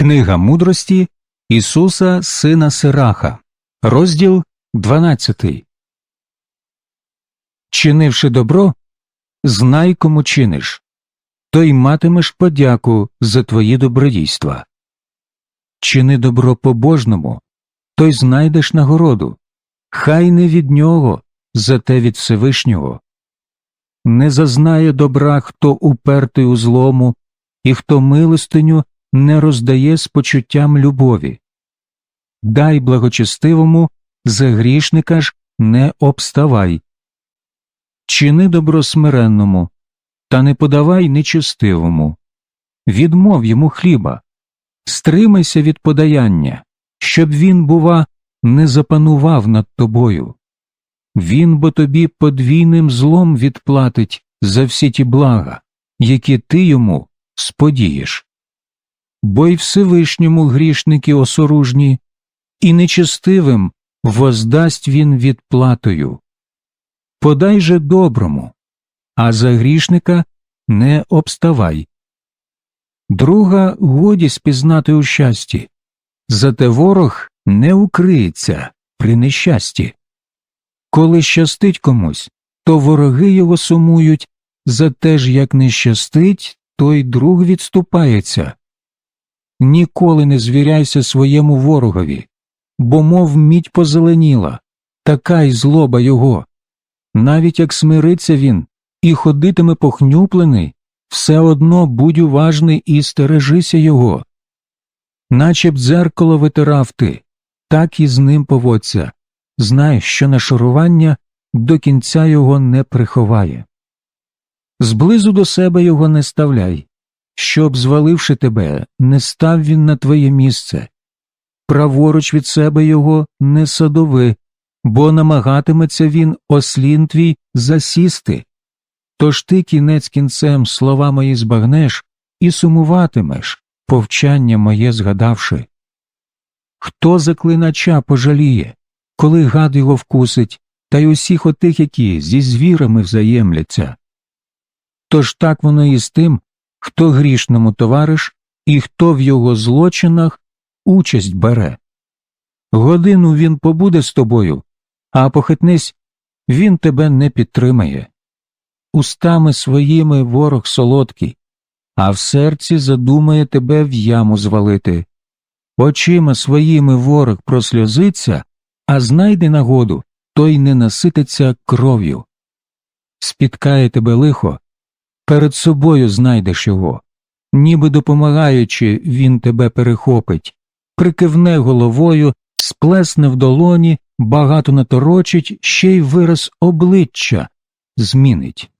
Книга мудрості Ісуса Сина Сираха, розділ 12. Чинивши добро, знай, кому чиниш, то й матимеш подяку за твої добродійства. Чини добро побожному, то й знайдеш нагороду, хай не від нього, зате від Всевишнього. Не зазнає добра, хто упертий у злому, і хто милостиню не роздає з почуттям любові. Дай благочестивому, за грішника ж не обставай. Чини добро смиренному, та не подавай нечестивому. Відмов йому хліба, стримайся від подаяння, щоб він, бува, не запанував над тобою. Він бо тобі подвійним злом відплатить за всі ті блага, які ти йому сподієш. Бо й Всевишньому грішники осоружні, і нечестивим воздасть він відплатою. Подай же доброму, а за грішника не обставай. Друга годі спізнати у щасті, зате ворог не укриється при нещасті. Коли щастить комусь, то вороги його сумують, зате ж як не щастить, то й друг відступається. Ніколи не звіряйся своєму ворогові, бо мов мідь позеленіла, така й злоба його. Навіть як смириться він і ходитиме похнюплений, все одно будь уважний і стережися його. Наче б дзеркало витирав ти, так і з ним поводься, знай, що нашарування до кінця його не приховає. Зблизу до себе його не ставляй, щоб, зваливши тебе, не став він на твоє місце. Праворуч від себе його не садови, бо намагатиметься він ослін твій засісти. Тож ти кінець кінцем слова мої збагнеш і сумуватимеш, повчання моє згадавши. Хто заклинача пожаліє, коли гад його вкусить, та й усіх отих, які зі звірами взаємляться? Тож так воно і з тим, хто грішному товариш і хто в його злочинах участь бере. Годину він побуде з тобою, а похитнись, він тебе не підтримає. Устами своїми ворог солодкий, а в серці задумає тебе в яму звалити. Очима своїми ворог просльозиться, а знайде нагоду, той не насититься кров'ю. Спіткає тебе лихо, перед собою знайдеш його, ніби допомагаючи, він тебе перехопить, прикивне головою, сплесне в долоні, багато наторочить, ще й вираз обличчя змінить.